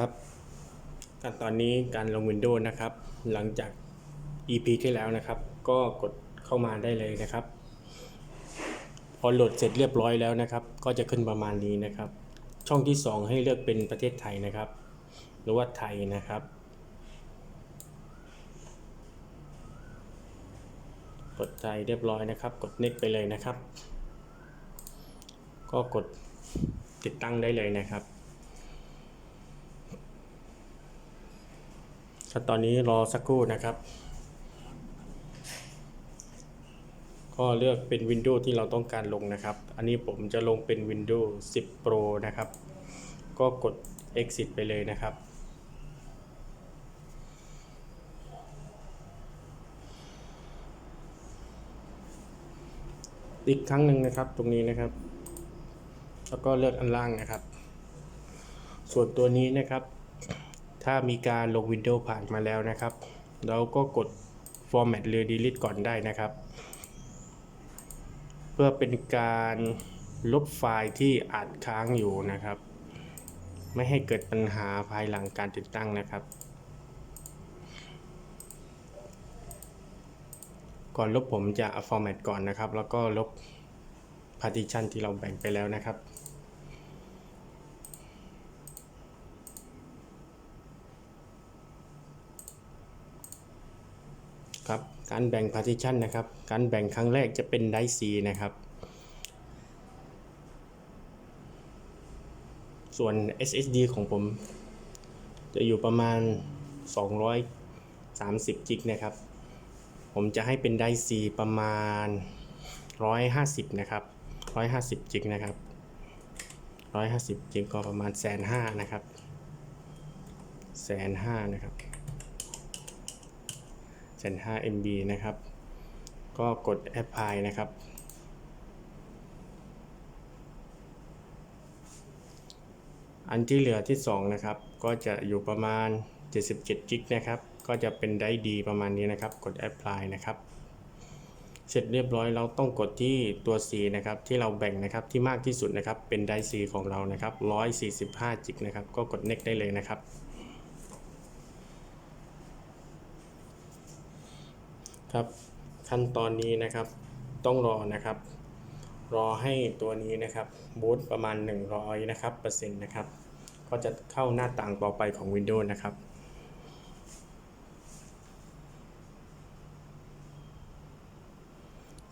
ครับขั้นตอนนี้การลง Windows นะครับ หลังจาก EP ที่แล้วนะครับ ก็กดเข้ามาได้เลยนะครับ พอโหลดเสร็จเรียบร้อยแล้วนะครับ ก็จะขึ้นประมาณนี้นะครับ ช่องที่ 2 ให้เลือกเป็นประเทศไทยนะครับ หรือว่าไทยนะครับ กดใจเรียบร้อยนะครับ กด next ไปเลยนะครับ ก็กดติดตั้งได้เลยนะครับ ขั้นตอนนี้รอสักครู่นะครับ ก็เลือกเป็น Windows ที่เราต้องการลงนะครับ อันนี้ผมจะลงเป็น Windows 10 Pro นะครับ ก็กด exit ไปเลยนะครับอีกครั้งหนึ่งนะครับตรงนี้นะครับ แล้วก็เลือกอันล่างนะครับ ส่วนตัวนี้นะครับ ถ้ามีการลง Windows ผ่านมาแล้วนะครับ เราก็กด Format หรือ Delete ก่อนได้นะครับ เพื่อเป็นการลบไฟล์ที่อาจค้างอยู่นะครับ ไม่ให้เกิดปัญหาภายหลังการติดตั้งนะครับ ก่อนลบผมจะ format ก่อนนะครับ แล้วก็ลบ partition ที่เราแบ่งไปแล้วนะครับ ครับการแบ่ง partition นะครับ การแบ่งครั้งแรกจะเป็น drive C นะครับ ส่วน SSD ของผม จะอยู่ประมาณ 230กิกนะครับ ผมจะให้เป็นไดซีประมาณ 150 นะครับ 150จิกนะครับ 150จิกก็ประมาณแสนห้านะครับแสนห้านะครับ แสนห้า MB นะครับ ก็กด Apply นะครับ อันที่เหลือที่ 2 นะครับ ก็จะอยู่ประมาณ 77กิกนะครับ ก็จะเป็นได้ดีประมาณนี้นะครับ กด apply นะครับ เสร็จเรียบร้อยเราต้องกดที่ตัว C นะครับ ที่เราแบ่งนะครับที่มากที่สุดนะครับ เป็นได้ C ของเรานะครับ145จิกนะครับ ก็กด next ได้เลยนะครับ ครับขั้นตอนนี้นะครับต้องรอนะครับ รอให้ตัวนี้นะครับบูตประมาณ 100นะครับเปอร์เซ็นต์นะครับก็จะเข้าหน้าต่างต่อไปของ Windows นะครับ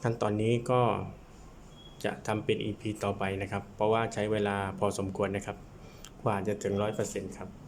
ขั้นตอนนี้ก็จะทำเป็น EP ต่อไปนะครับ เพราะว่าใช้เวลาพอสมควรนะครับ กว่าจะถึง 100%ครับ